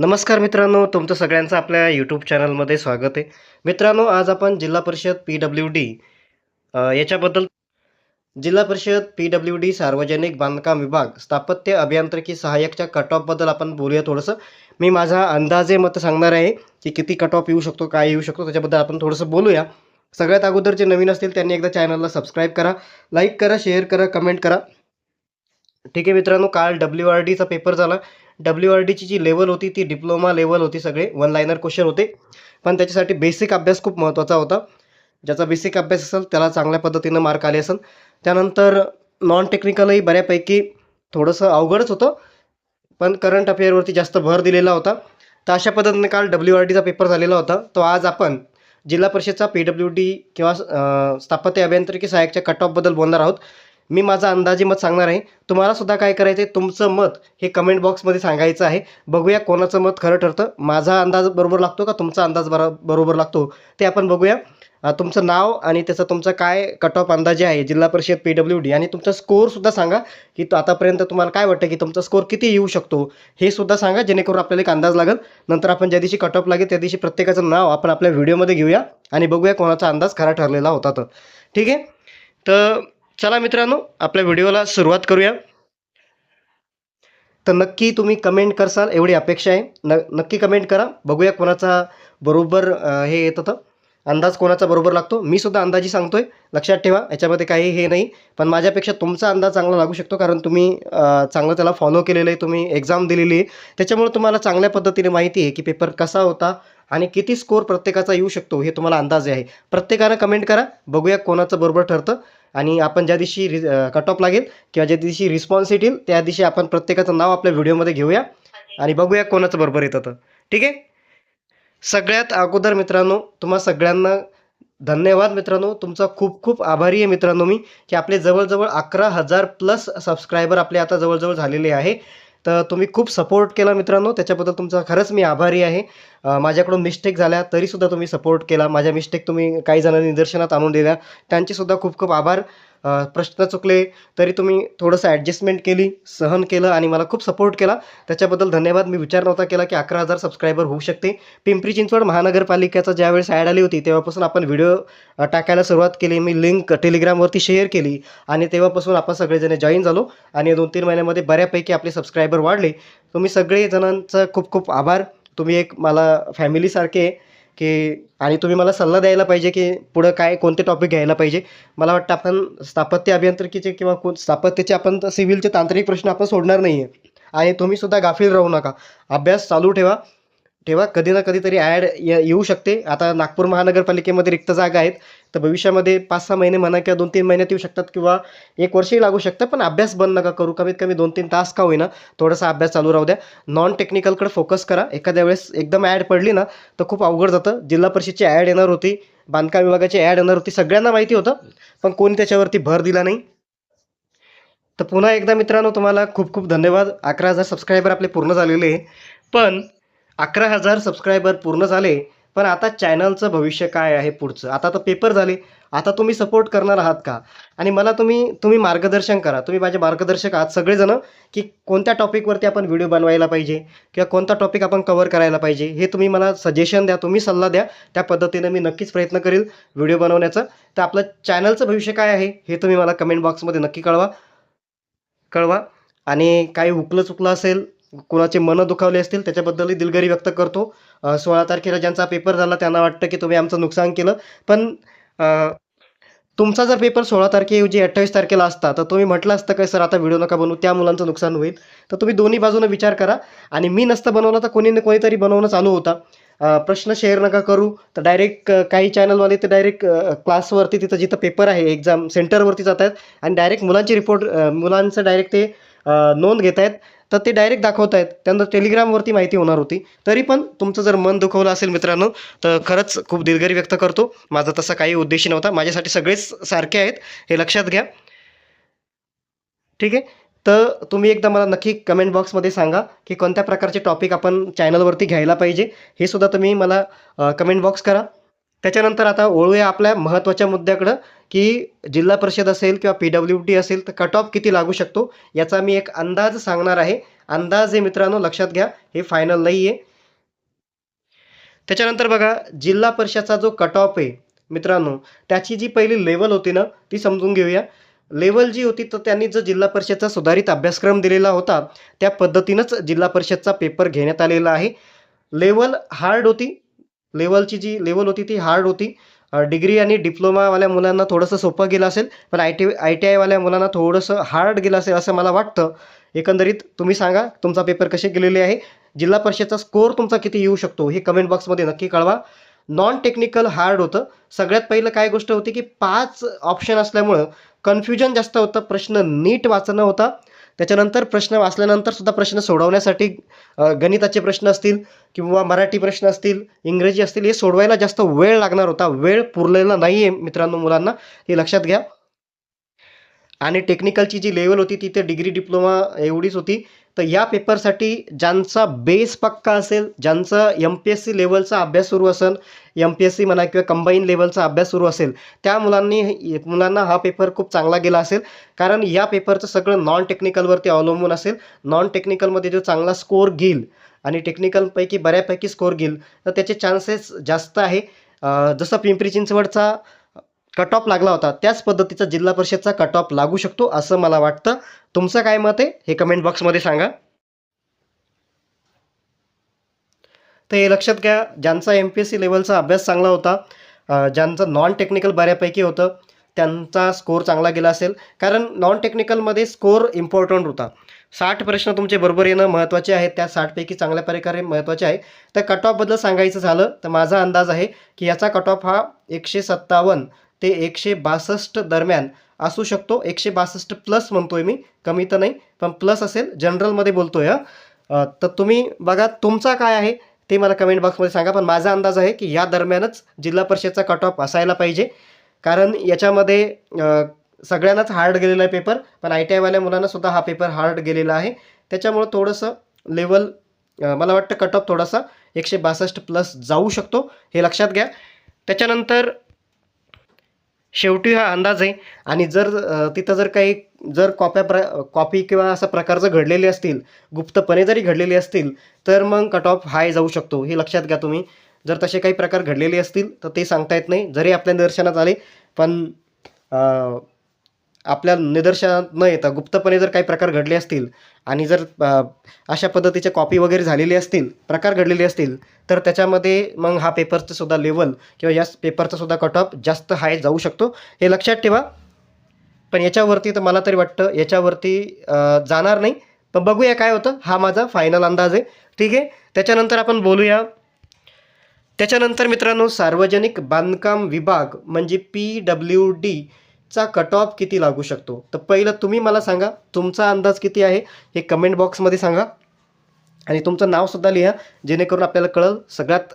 नमस्कार मित्रांनो तुमचं सगळ्यांचं आपल्या यूट्यूब चॅनलमध्ये स्वागत आहे. मित्रांनो आज आपण जिल्हा परिषद पी डब्ल्यू डी याच्याबद्दल जिल्हा परिषद पी डब्ल्यू डी सार्वजनिक बांधकाम विभाग स्थापत्य अभियांत्रिकी सहाय्यकच्या कट ऑफबद्दल आपण बोलूया थोडंसं. मी माझा अंदाजे मत सांगणार आहे की किती कट ऑफ येऊ शकतो काय येऊ शकतो त्याच्याबद्दल आपण थोडंसं बोलूया. सगळ्यात अगोदर जे नवीन असतील त्यांनी एकदा चॅनलला सबस्क्राईब करा लाईक करा शेअर करा कमेंट करा. ठीक आहे मित्रांनो काल डब्ल्यू आर डीचा पेपर झाला. डब्ल्यू आर डीची जी लेवल होती ती डिप्लोमा लेवल होती सगळे. वन लायनर क्वेश्चन होते. पण त्याच्यासाठी बेसिक अभ्यास खूप महत्त्वाचा होता. ज्याचा बेसिक अभ्यास असेल त्याला चांगल्या पद्धतीनं मार्क आले असेल. त्यानंतर नॉन टेक्निकलही बऱ्यापैकी थोडंसं अवघडच होतं. पण करंट अफेअरवरती जास्त भर दिलेला होता. तर अशा पद्धतीने काल डब्ल्यू आर डीचा पेपर झालेला होता. तो आज आपण जिल्हा परिषदचा पी डब्ल्यू डी किंवा स्थापत्य अभियांत्रिकी सहाय्यकच्या कट ऑफबद्दल बोलणार आहोत. मी माझा अंदाजे मत सांगणार आहे. तुम्हाला सुद्धा काय करायचं आहे तुमचं मत हे कमेंट बॉक्समध्ये सांगायचं आहे. बघूया कोणाचं मत खरं ठरतं. माझा अंदाज बरोबर लागतो का? तुमचा अंदाज बरा बरोबर लागतो. ते आपण बघूया. तुमचं नाव आणि त्याचं तुमचं काय कट ऑफ अंदाजे आहे? जिल्हा परिषद पी डब्ल्यू डी आणि तुमचा स्कोअरसुद्धा सांगा की तो आतापर्यंत तुम्हाला काय वाटतं की तुमचा स्कोअर किती येऊ शकतो? हे सुद्धा सांगा जेणेकरून आपल्याला एक अंदाज लागेल. नंतर आपण ज्या दिवशी कट ऑफ लागेल त्या दिवशी प्रत्येकाचं नाव आपण आपल्या व्हिडिओमध्ये घेऊया आणि बघूया कोणाचा अंदाज खरा ठरलेला होता तर ठीक आहे? तर चला मित्रांनो आपल्या व्हिडिओला सुरुवात करूया. तर नक्की तुम्ही कमेंट करसाल एवढी अपेक्षा आहे. न नक्की कमेंट करा. बघूया कोणाचा बरोबर हे येत होतं. अंदाज कोणाचा बरोबर लागतो? मी सुद्धा अंदाजी सांगतोय. लक्षात ठेवा याच्यामध्ये काही हे नाही. पण माझ्यापेक्षा तुमचा अंदाज चांगला लागू शकतो कारण तुम्ही चांगलं त्याला फॉलो केलेलं आहे. तुम्ही एक्झाम दिलेली आहे. त्याच्यामुळे तुम्हाला चांगल्या पद्धतीने माहिती आहे की पेपर कसा होता आणि किती स्कोअर प्रत्येकाचा येऊ शकतो हे तुम्हाला अंदाज आहे. प्रत्येकानं कमेंट करा. बघूया कोणाचं बरोबर ठरतं. आणि आपण ज्या दिवशी रि कट ऑफ लागेल किंवा ज्या दिवशी रिस्पॉन्स येतील त्या दिवशी आपण प्रत्येकाचं नाव आपल्या व्हिडिओमध्ये घेऊया आणि बघूया कोणाचं बरोबर येतं तर. ठीक आहे? सगळ्यात अगोदर मित्रांनो तुम्हा सगळ्यांना धन्यवाद मित्रांनो. तुमचा खूप खूप आभारी आहे मित्रांनो मी की आपले जवळजवळ अकरा हजार प्लस सबस्क्रायबर आपले आता जवळजवळ झालेले आहे. तर तुम्ही खूप सपोर्ट केला मित्रांनो त्याच्याबद्दल तुमचा खरंच मी आभारी आहे. माझ्याकडून मिस्टेक झाल्या तरीसुद्धा तुम्ही सपोर्ट केला. माझ्या मिस्टेक तुम्ही काही जणांनी निदर्शनात आणून दिल्या. त्यांचेसुद्धा खूप खूप आभार. प्रश्न चुकले तरी तुम्ही थोडंसं ॲडजस्टमेंट केली सहन केलं आणि मला खूप सपोर्ट केला. त्याच्याबद्दल धन्यवाद. मी विचार नव्हता केला की अकरा हजार सबस्क्रायबर होऊ शकते. पिंपरी चिंचवड महानगरपालिकेचा ज्यावेळेस ॲड आली होती तेव्हापासून आपण व्हिडिओ टाकायला सुरुवात केली. मी लिंक टेलिग्रामवरती शेअर केली आणि तेव्हापासून आपण सगळेजण जॉईन झालो आणि दोन तीन महिन्यामध्ये बऱ्यापैकी आपले सबस्क्रायबर वाढले. तुम्ही सगळे जणांचं खूप खूप आभार. तुम्ही एक मला फॅमिलीसारखे की आणि तुम्ही मला सल्ला द्यायला पाहिजे की पुढं काय कोणते टॉपिक घ्यायला पाहिजे. मला वाटतं आपण स्थापत्य अभियांत्रिकीचे किंवा कोण स्थापत्याचे आपण सिव्हिलचे तांत्रिक प्रश्न आपण सोडणार नाही आहे आणि तुम्हीसुद्धा गाफील राहू नका. अभ्यास चालू ठेवा. ठेवा कधी ना कधीतरी ॲड येऊ शकते. आता नागपूर महानगरपालिकेमध्ये रिक्त जागा आहेत. तर भविष्यामध्ये पाच सहा महिने म्हणा किंवा दोन तीन महिन्यात येऊ शकतात किंवा एक वर्षही लागू शकतं. पण अभ्यास बंद नका करू. कमीत कमी दोन तीन तास का होईना थोडासा अभ्यास चालू राहू द्या. नॉन टेक्निकलकडे फोकस करा. एखाद्या वेळेस एकदम ॲड पडली ना तर खूप अवघड जातं. जिल्हा परिषदची ॲड येणार होती. बांधकाम विभागाची ॲड येणार होती. सगळ्यांना माहिती होतं. पण कोणी त्याच्यावरती भर दिला नाही. तर पुन्हा एकदा मित्रांनो तुम्हाला खूप खूप धन्यवाद. अकरा हजार सबस्क्रायबर आपले पूर्ण झालेले आहे. पण अकरा हजार सबस्क्रायबर पूर्ण झाले पण आता चॅनलचं भविष्य काय आहे पुढचं? आता तर पेपर झाले. आता तुम्ही सपोर्ट करणार आहात का? आणि मला तुम्ही तुम्ही मार्गदर्शन करा. तुम्ही माझे मार्गदर्शक आहात सगळेजणं की कोणत्या टॉपिकवरती आपण व्हिडिओ बनवायला पाहिजे किंवा कोणता टॉपिक आपण कवर करायला पाहिजे हे तुम्ही मला सजेशन द्या तुम्ही सल्ला द्या. त्या पद्धतीनं मी नक्कीच प्रयत्न करेल व्हिडिओ बनवण्याचं. तर आपलं चॅनलचं भविष्य काय आहे हे तुम्ही मला कमेंट बॉक्समध्ये नक्की कळवा. कळवा. आणि काही हुकलं चुकलं असेल कुणाचे मनं दुखावले असतील त्याच्याबद्दलही दिलगिरी व्यक्त करतो. सोळा तारखेला ज्यांचा पेपर झाला त्यांना वाटतं की तुम्ही आमचं नुकसान केलं. पण तुमचा जर पेपर सोळा तारखेऐवजी अठ्ठावीस तारखेला असता तर तुम्ही म्हटलं असतं काय सर आता व्हिडिओ नका बनवू त्या मुलांचं नुकसान होईल. तर तुम्ही दोन्ही बाजूनं विचार करा. आणि मी नसतं बनवलं तर कोणी ना कोणीतरी बनवणं चालू होता. प्रश्न शेअर नका करू. तर डायरेक्ट काही चॅनलवाले ते डायरेक्ट क्लासवरती तिथं जिथं पेपर आहे एक्झाम सेंटरवरती जात आहेत आणि डायरेक्ट मुलांची रिपोर्ट मुलांचं डायरेक्ट ते नोंद घेत आहेत तर ते डायरेक्ट दाखवत आहेत त्यांना टेलिग्रामवरती माहिती होणार होती. तरी पण तुमचं जर मन दुखवलं असेल मित्रांनो तर खरंच खूप दिलगिरी व्यक्त करतो. माझा तसा काही उद्देश नव्हता. माझ्यासाठी सगळेच सारखे आहेत. हे लक्षात घ्या. ठीक आहे? तर तुम्ही एकदा मला नक्की कमेंट बॉक्समध्ये सांगा की कोणत्या प्रकारचे टॉपिक आपण चॅनलवरती घ्यायला पाहिजे. हे सुद्धा तुम्ही मला कमेंट बॉक्स करा. त्याच्यानंतर आता ओळूया आपल्या महत्त्वाच्या मुद्द्याकडं की जिल्हा परिषद असेल किंवा पी डब्ल्यू डी असेल तर कट ऑफ किती लागू शकतो? याचा मी एक अंदाज सांगणार आहे. अंदाज हे मित्रांनो लक्षात घ्या हे फायनल नाही आहे त्याच्यानंतर बघा जिल्हा परिषदचा जो कट ऑफ आहे मित्रांनो त्याची जी पहिली लेवल होती ना ती समजून घेऊया. लेवल जी होती तर त्यांनी जो जिल्हा परिषदचा सुधारित अभ्यासक्रम दिलेला होता त्या पद्धतीनंच जिल्हा परिषदचा पेपर घेण्यात आलेला आहे. लेवल हार्ड होती लेवलची जी लेवल होती ती हार्ड होती. डिग्री आणि डिप्लोमावाल्या मुलांना थोडंसं सोपं गेलं असेल पण आय टी आय टी आयवाल्या मुलांना थोडंसं हार्ड गेलं असेल असं मला वाटतं. एकंदरीत तुम्ही सांगा तुमचा पेपर कसे गेलेले आहे? जिल्हा परिषदचा स्कोअर तुमचा किती येऊ शकतो? हे कमेंट बॉक्समध्ये नक्की कळवा. नॉन टेक्निकल हार्ड होतं. सगळ्यात पहिलं काय गोष्ट होती की पाच ऑप्शन असल्यामुळं कन्फ्युजन जास्त होतं प्रश्न नीट वाचणं होता. त्याच्यानंतर प्रश्न वाचल्यानंतर सुद्धा प्रश्न सोडवण्यासाठी गणिताचे प्रश्न असतील किंवा मराठी प्रश्न असतील इंग्रजी असतील हे सोडवायला जास्त वेळ लागणार होता. वेळ पुरलेला नाही आहे मित्रांनो मुलांना. हे लक्षात घ्या. आणि टेक्निकलची जी लेवल होती ती तर डिग्री डिप्लोमा एवढीच होती. तर या पेपरसाठी ज्यांचा बेस पक्का असेल ज्यांचा एम पी एस सी लेवलचा अभ्यास सुरू असेल एम पी एस सी म्हणा किंवा कंबाईन लेवलचा अभ्यास सुरू असेल त्या मुलांनी मुलांना हा पेपर खूप चांगला गेला असेल. कारण या पेपरचं सगळं नॉन टेक्निकलवरती अवलंबून असेल. नॉन टेक्निकलमध्ये जो चांगला स्कोअर घेईल आणि टेक्निकलपैकी बऱ्यापैकी स्कोअर घेईल तर त्याचे चान्सेस जास्त आहे. जसं पिंपरी चिंचवडचा कट ऑफ लागला होता. त्याच पद्धतीचा जिल्हा परिषदचा कट ऑफ लागू शकतो असं मला वाटतं. तुमचं काय मत आहे? हे कमेंट बॉक्समध्ये सांगा. तर हे लक्षात घ्या ज्यांचा एम पी एस सी लेवलचा अभ्यास चांगला होता ज्यांचं नॉन टेक्निकल बऱ्यापैकी होतं त्यांचा स्कोअर चांगला गेला असेल. कारण नॉन टेक्निकलमध्ये स्कोअर इम्पॉर्टंट होता. साठ प्रश्न तुमचे बरोबर येणं महत्त्वाचे आहेत त्या साठपैकी चांगल्या प्रकारे महत्त्वाचे आहे. तर कट ऑफबद्दल सांगायचं झालं तर माझा अंदाज आहे की याचा कट ऑफ हा एकशे सत्तावन्न ते एकशे बासष्ट दरम्यान असू शकतो. एकशे बासष्ट प्लस म्हणतोय मी. कमी तर नाही पण प्लस असेल. जनरलमध्ये बोलतोय हं. तर तुम्ही बघा तुमचा काय आहे ते मला कमेंट बॉक्समध्ये सांगा. पण माझा अंदाज आहे की या दरम्यानच जिल्हा परिषदचा कट ऑफ असायला पाहिजे. कारण याच्यामध्ये सगळ्यांनाच हार्ड गेलेला आहे पेपर पण आय टी आयवाल्या मुलांनासुद्धा हा पेपर हार्ड गेलेला आहे. त्याच्यामुळं थोडंसं लेवल मला वाटतं कट ऑफ थोडासा एकशे बासष्ट प्लस जाऊ शकतो. हे लक्षात घ्या. त्याच्यानंतर शेवटी हा अंदाज आहे. आणि जर तिथं जर काही जर कॉप्या प्र कॉपी किंवा असं प्रकारचं घडलेले असतील गुप्तपणे जरी घडलेले असतील तर मग कट ऑफ हाय जाऊ शकतो. हे लक्षात घ्या तुम्ही. जर तसे काही प्रकार घडलेले असतील तर ते सांगता येत नाही. जरी आपल्या निदर्शनात आले पण आपल्या निदर्शनात न येता गुप्तपणे जर काही प्रकार घडले असतील आणि जर अशा पद्धतीचे कॉपी वगैरे झालेले असतील प्रकार घडलेले असतील तर त्याच्यामध्ये मग हा पेपरचं सुद्धा लेवल किंवा या पेपरचा सुद्धा कट ऑफ जास्त हाय जाऊ शकतो. हे लक्षात ठेवा. पण याच्यावरती तर मला तरी वाटतं याच्यावरती जाणार नाही. पण बघूया काय होतं. हा माझा फायनल अंदाज आहे. ठीक आहे? त्याच्यानंतर आपण बोलूया. त्याच्यानंतर मित्रांनो सार्वजनिक बांधकाम विभाग म्हणजे पी डब्ल्यू डी चा कट ऑफ किती लागू शकतो? तर पहिलं तुम्ही मला सांगा तुमचा अंदाज किती आहे हे कमेंट बॉक्समध्ये सांगा. आणि तुमचं नावसुद्धा लिहा जेणेकरून आपल्याला कळल सगळ्यात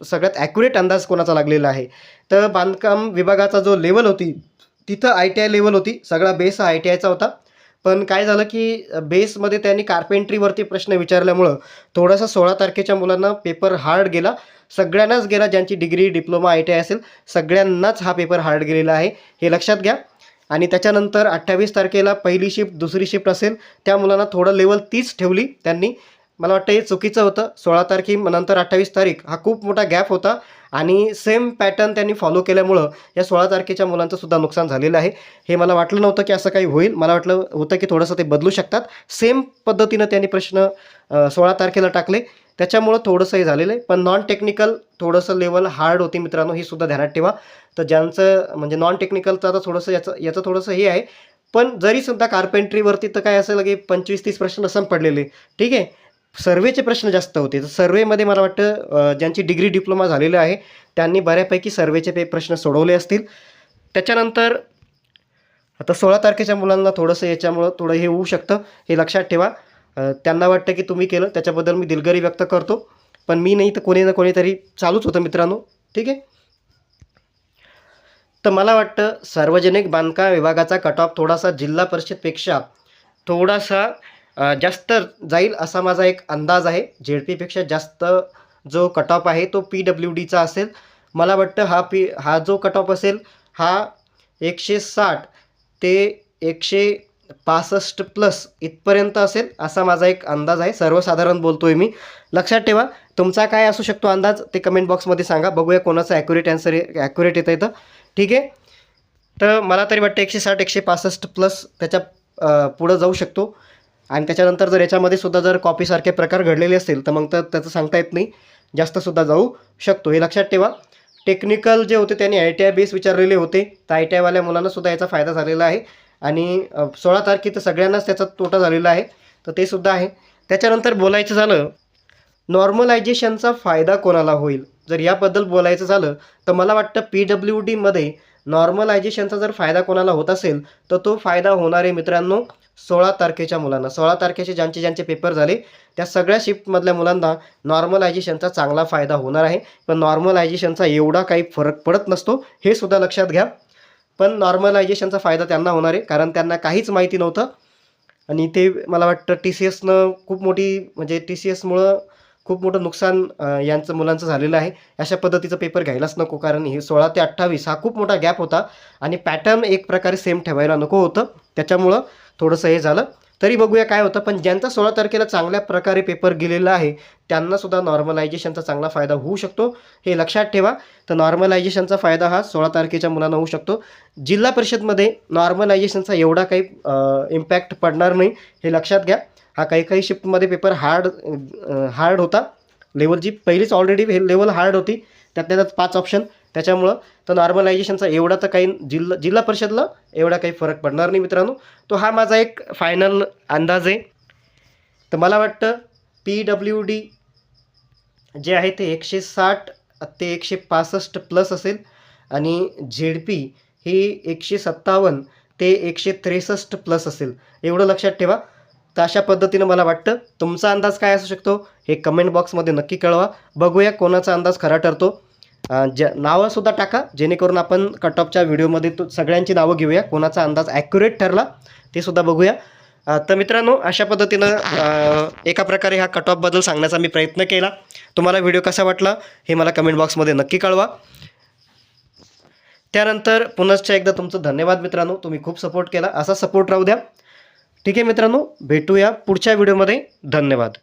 सगळ्यात ॲक्युरेट अंदाज कोणाचा लागलेला आहे. तर बांधकाम विभागाचा जो लेवल होती तिथं आय टी आय लेवल होती सगळा बेस हा आय टी आयचा होता. पण काय झालं की बेसमध्ये त्यांनी कार्पेंट्रीवरती प्रश्न विचारल्यामुळं थोडासा सोळा तारखेच्या मुलांना पेपर हार्ड गेला. सगळ्यांनाच गेला ज्यांची degree diploma I T I असेल सगळ्यांनाच हा पेपर हार्ड गेलेला आहे. हे लक्षात घ्या. आणि त्याच्यानंतर अठ्ठावीस तारखेला पहिली शिफ्ट दुसरी शिफ्ट असेल त्या मुलांना थोडं लेवल तीच ठेवली त्यांनी. मला वाटतं हे चुकीचं होतं. सोळा तारखे नंतर अठ्ठावीस तारीख हा खूप मोठा गॅप होता आणि सेम पॅटर्न त्यांनी फॉलो केल्यामुळं या सोळा तारखेच्या मुलांचं सुद्धा नुकसान झालेलं आहे. हे मला वाटलं नव्हतं की असं काही होईल. मला वाटलं होतं की थोडंसं ते बदलू शकतात. सेम पद्धतीनं त्यांनी प्रश्न सोळा तारखेला टाकले. त्याच्यामुळं थोडंसं हे झालेलं आहे. पण नॉन टेक्निकल थोडंसं लेवल हार्ड होती मित्रांनो हे सुद्धा ध्यानात ठेवा. तर ज्यांचं म्हणजे नॉन टेक्निकलचं आता थोडंसं याचं याचं थोडंसं हे आहे. पण जरी सुद्धा कार्पेंट्रीवरती तर काय असेल की पंचवीस तीस प्रश्न असं पडलेले. ठीक आहे? सर्वेचे प्रश्न जास्त होते. तर सर्वेमध्ये मला वाटतं ज्यांची डिग्री डिप्लोमा झालेलं आहे त्यांनी बऱ्यापैकी सर्वेचे पे प्रश्न सोडवले असतील. त्याच्यानंतर आता सोळा तारखेच्या मुलांना थोडंसं याच्यामुळं थोडं हे होऊ शकतं. हे लक्षात ठेवा. त्यांना वाटतं की तुम्ही केलं त्याच्याबद्दल मी दिलगरी व्यक्त करतो. पण मी नाही तर कोणी ना कोणीतरी चालूच होतं मित्रांनो. ठीक आहे? तर मला वाटतं सार्वजनिक बांधकाम विभागाचा कट ऑफ थोडासा जिल्हा परिषदपेक्षा थोडासा जास्त जाईल असा माझा एक अंदाज आहे. झेड पीपेक्षा जास्त जो कट ऑफ आहे तो पी डब्ल्यू डीचा असेल. मला वाटतं हा पी हा जो कट ऑफ असेल हा एकशे साठ ते एकशे पासष्ट प्लस इथपर्यंत असेल असा माझा एक अंदाज आहे. सर्वसाधारण बोलतो आहे मी. लक्षात ठेवा तुमचा काय असू शकतो अंदाज ते कमेंट बॉक्समध्ये सांगा. बघूया कोणाचं ॲक्युरेट आन्सर ॲक्युरेट येतं येतं ठीक आहे? तर मला तरी वाटतं एकशे साठ एकशे पासष्ट प्लस त्याच्या पुढं जाऊ शकतो. आणि त्याच्यानंतर जर याच्यामध्ये सुद्धा जर कॉपीसारखे प्रकार घडलेले असतील तर मग तर त्याचं सांगता येत नाही. जास्तसुद्धा जाऊ शकतो. हे लक्षात ठेवा. टेक्निकल जे होते त्यांनी आय टी आय बेस विचारलेले होते. तर आय टी आयवाल्या मुलांनासुद्धा याचा फायदा झालेला आहे. आणि सोळा सोळा तर सगळ्यांनाच त्याचा तोटा झालेला आहे. तर ते सुद्धा आहे. त्याच्यानंतर बोलायचं झालं नॉर्मलायझेशनचा फायदा कोणाला होईल? जर याबद्दल बोलायचं झालं तर मला वाटतं पी डब्ल्यू डीमध्ये नॉर्मलायझेशनचा जर फायदा कोणाला होत असेल तर तो फायदा होणार आहे मित्रांनो सोळा तारखेच्या मुलांना. सोळा तारखेचे ज्यांचे ज्यांचे पेपर झाले त्या सगळ्या शिफ्टमधल्या मुलांना नॉर्मलायझेशनचा चांगला फायदा होणार आहे. पण नॉर्मलायझेशनचा एवढा काही फरक पडत नसतो हे सुद्धा लक्षात घ्या. पण नॉर्मलायझेशनचा फायदा त्यांना होणार आहे कारण त्यांना काहीच माहिती नव्हतं. आणि ते मला वाटतं टी सी एसनं खूप मोठी म्हणजे टी सी एसमुळं खूप मोठं नुकसान यांचं मुलांचं झालेलं आहे. अशा पद्धतीचा पेपर घ्यायलाच नको कारण हे सोळा ते अठ्ठावीस हा खूप मोठा गॅप होता. आणि पॅटर्न एक प्रकारे सेम ठेवायला नको होतं. त्याच्यामुळं थोडंसं हे झालं. तरी बघूया काय होतं. पण ज्यांचा सोळा तारखेला चांगल्या प्रकारे पेपर गेलेला आहे त्यांनासुद्धा नॉर्मलायझेशनचा चांगला फायदा होऊ शकतो. हे लक्षात ठेवा. तर नॉर्मलायझेशनचा फायदा हा सोळा तारखेच्या मुलांना होऊ शकतो. जिल्हा परिषदमध्ये नॉर्मलायझेशनचा एवढा काही इम्पॅक्ट पडणार नाही हे लक्षात घ्या. हा काही काही शिफ्टमध्ये पेपर हार्ड हार्ड होता. लेवलची पहिलीच ऑलरेडी लेवल हार्ड होती. त्यातल्या त्यात पाच ऑप्शन त्याच्यामुळं तर नॉर्मलायझेशनचा एवढा तर काही जिल्हा जिल्हा परिषदला एवढा काही फरक पडणार नाही मित्रांनो. तो हा माझा एक फायनल अंदाज आहे. तर मला वाटतं पी डब्ल्यू डी जे आहे ते एकशे साठ ते एकशे पासष्ट प्लस असेल आणि झेड पी ही एकशे सत्तावन्न ते एकशे त्रेसष्ट प्लस असेल. एवढं लक्षात ठेवा. तर अशा पद्धतीनं मला वाटतं तुमचा अंदाज काय असू शकतो हे कमेंट बॉक्समध्ये नक्की कळवा. बघूया कोणाचा अंदाज खरा ठरतो. ज नावंसुद्धा टाका जेणेकरून आपण कट ऑफच्या व्हिडिओमध्ये तो सगळ्यांची नावं घेऊया कोणाचा अंदाज ॲक्युरेट ठरला ते सुद्धा बघूया. तर मित्रांनो अशा पद्धतीनं एका प्रकारे हा कट ऑफबद्दल सांगण्याचा मी प्रयत्न केला. तुम्हाला व्हिडिओ कसा वाटला हे मला कमेंट बॉक्समध्ये नक्की कळवा. त्यानंतर पुनश्च एकदा तुमचं धन्यवाद मित्रांनो तुम्ही खूप सपोर्ट केला. असा सपोर्ट राहू द्या. ठीक आहे मित्रांनो भेटूया पुढच्या व्हिडिओमध्ये धन्यवाद.